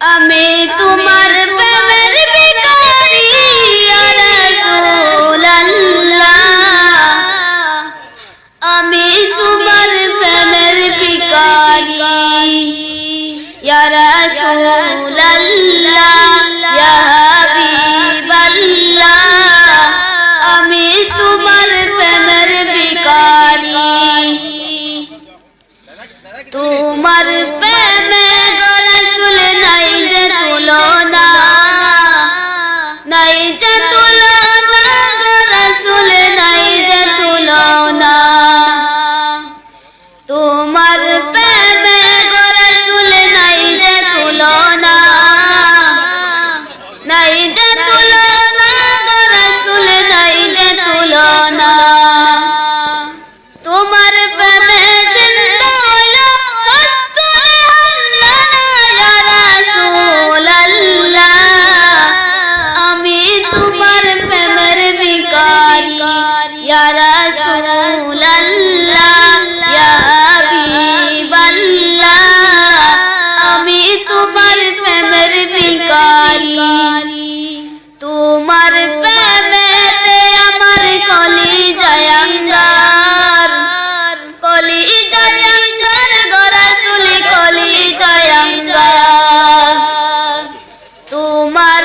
আমি ইয়া রাসূলুল্লাহ ইয়া হাবিবাল্লাহ আমি তোমার প্রেমের বিকারি তোমার আমার কলি জয়ঙ্গার কলি জয়ঙ্গার গরাসুল কলি জয়ঙ্গার তোমার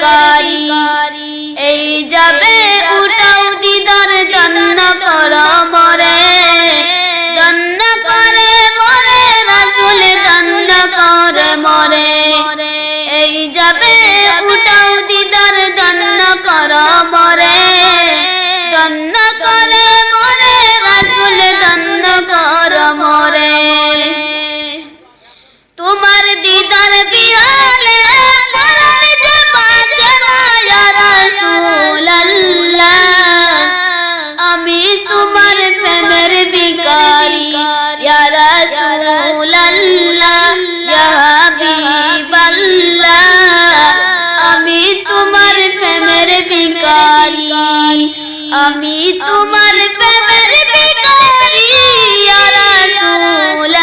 শিকারি। এই যাবে উঠাও দিদার জন্য করো। আমি তোমার প্রেমের বিকারি আর রাসূল